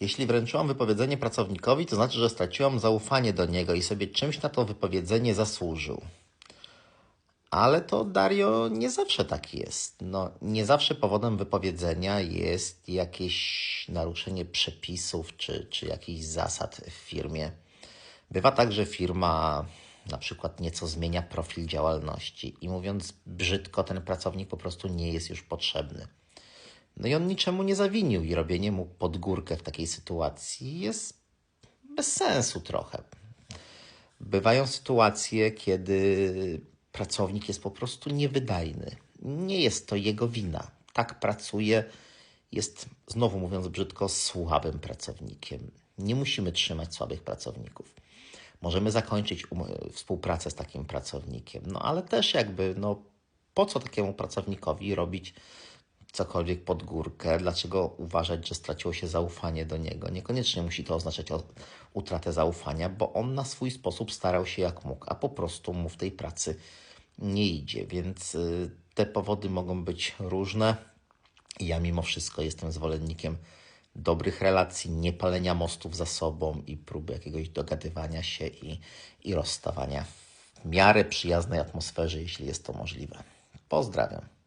Jeśli wręczyłam wypowiedzenie pracownikowi, to znaczy, że straciłam zaufanie do niego i sobie czymś na to wypowiedzenie zasłużył. Ale to, Dario, nie zawsze tak jest. No, nie zawsze powodem wypowiedzenia jest jakieś naruszenie przepisów czy, czy jakichś zasad w firmie. Bywa tak, że firma na przykład nieco zmienia profil działalności i mówiąc brzydko, ten pracownik po prostu nie jest już potrzebny. No i on niczemu nie zawinił i robienie mu pod górkę w takiej sytuacji jest bez sensu trochę. Bywają sytuacje, kiedy pracownik jest po prostu niewydajny. Nie jest to jego wina. Tak pracuje, jest, znowu mówiąc brzydko, słabym pracownikiem. Nie musimy trzymać słabych pracowników. Możemy zakończyć um- współpracę z takim pracownikiem, no ale też jakby, no po co takiemu pracownikowi robić cokolwiek pod górkę, dlaczego uważać, że straciło się zaufanie do niego. Niekoniecznie musi to oznaczać utratę zaufania, bo on na swój sposób starał się jak mógł, a po prostu mu w tej pracy nie idzie. Więc y, te powody mogą być różne. Ja mimo wszystko jestem zwolennikiem dobrych relacji, nie palenia mostów za sobą i próby jakiegoś dogadywania się i, i rozstawania w miarę przyjaznej atmosferze, jeśli jest to możliwe. Pozdrawiam.